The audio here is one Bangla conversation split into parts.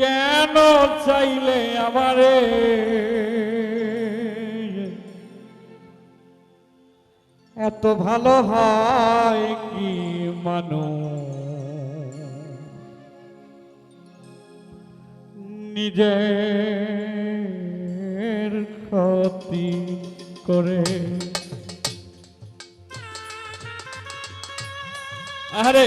কেন চাইলে আমারে? এত ভালো হয় কি মানুষ নিজের ক্ষতি করে। আরে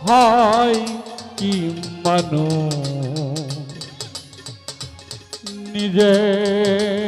হয় কি মানুষ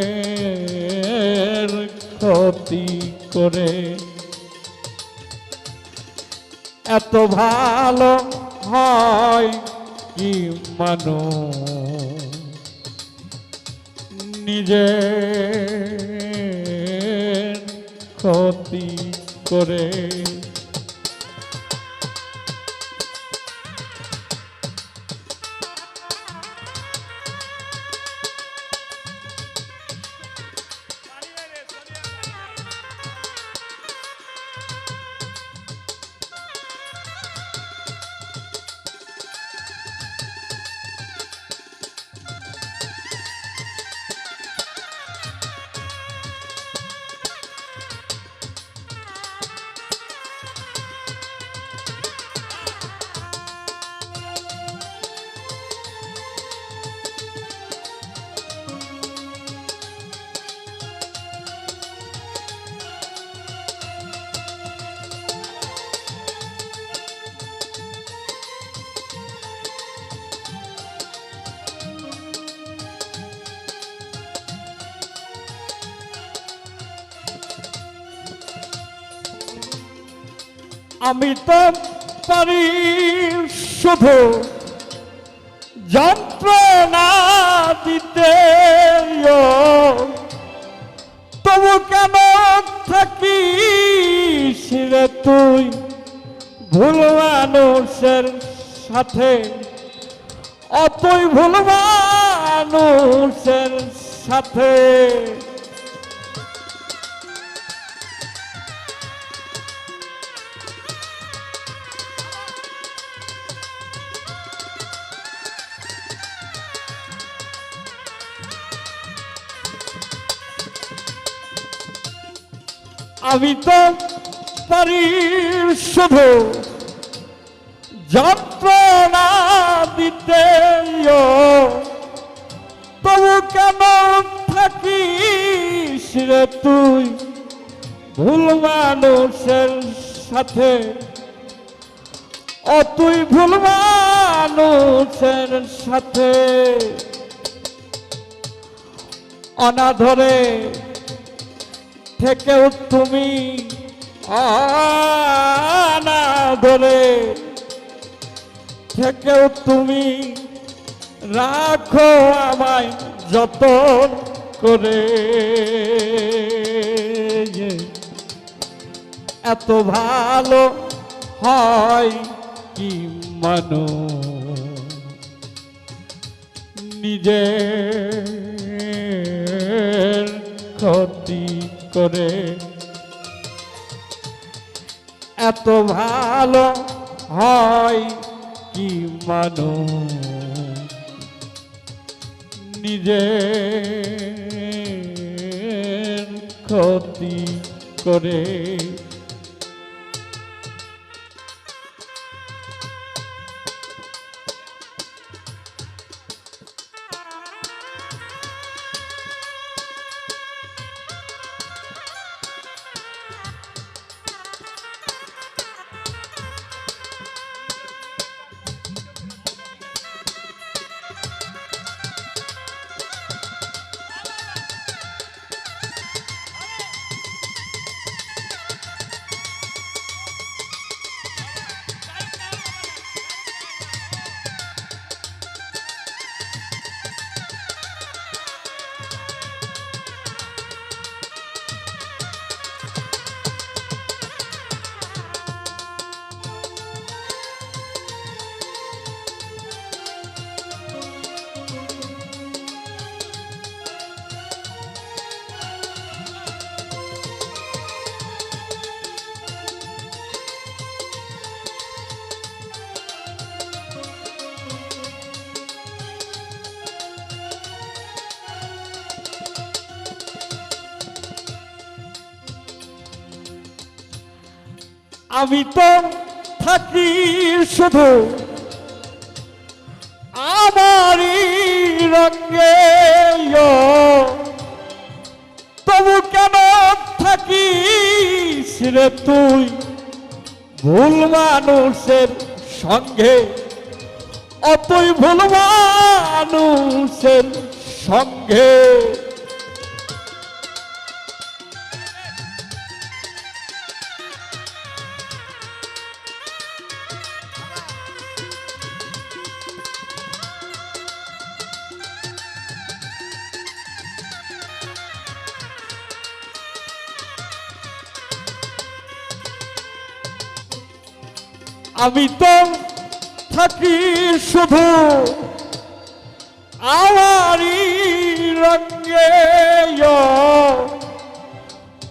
নিজের ক্ষতি করে এত ভালো হয় কি মানুষ নিজের ক্ষতি করে আমি তো পারি শুধু যন্ত্রণা দিতে তবু কেন থাকিস রে তুই ভুল মানুষের সাথে? অতই ভুল মানুষের সাথে আমি তো পারি শুধু যন্ত্রণা দিতে তবু কেন থাকিস রে তুই? ভুল মানুষের সাথে ও তুই ভুল মানুষের সাথে। অনাধরে থেকেও তুমি ধরে থেকেও তুমি রাখো আমায় যতন করে। এত ভালো হয় কি মানুষ নিজের ক্ষতি করে। এত ভালো হয় কি মানুষ? নিজে ক্ষতি করে আমি তো থাকি শুধু আমারই রঙে তবু কেন থাকিস রে তুই? ভুল মানুষের সঙ্গে, অতই ভুল মানুষের সঙ্গে। আমি তো থাকি শুধু আমারই রঙে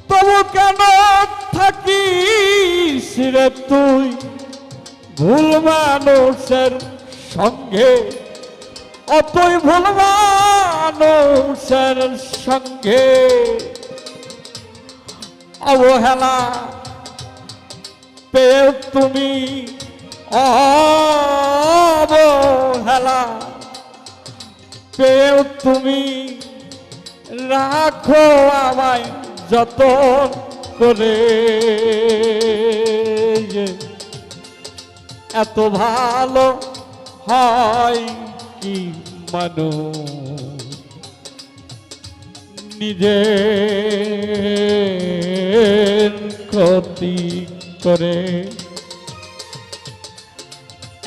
তবু কেন থাকিস রে তুই ভুল মানুষের সঙ্গে? অতই ভুল মানুষের সঙ্গে? অবহেলা পেয়ে তুমি অবহেলা। পেয়ে তুমি রাখো আমায় যতন করে। এত ভালো হয় কি মানুষ? নিজের ক্ষতি করে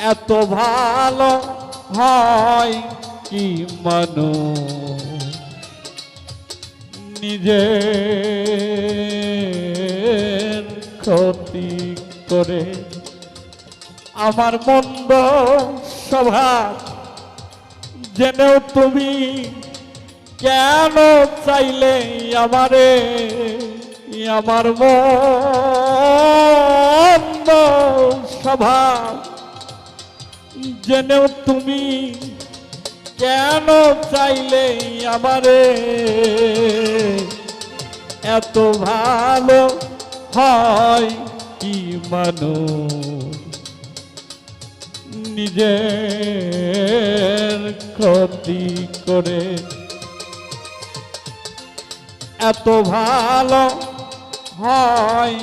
এত ভালো হয় কি মানুষ? নিজের ক্ষতি করে আমার মন্দ স্বভাব জেনেও তুমি কেন চাইলে আমারে? আমার মন্দ স্বভাব জেনেও তুমি কেন চাইলে আমারে? এত ভালো হয় কি মানুষ? নিজের ক্ষতি করে এত ভালো হয়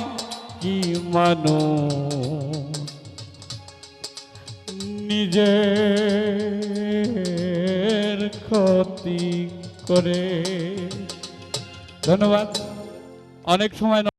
কি মানুষ নিজের ক্ষতি করে। ধন্যবাদ। অনেক সময়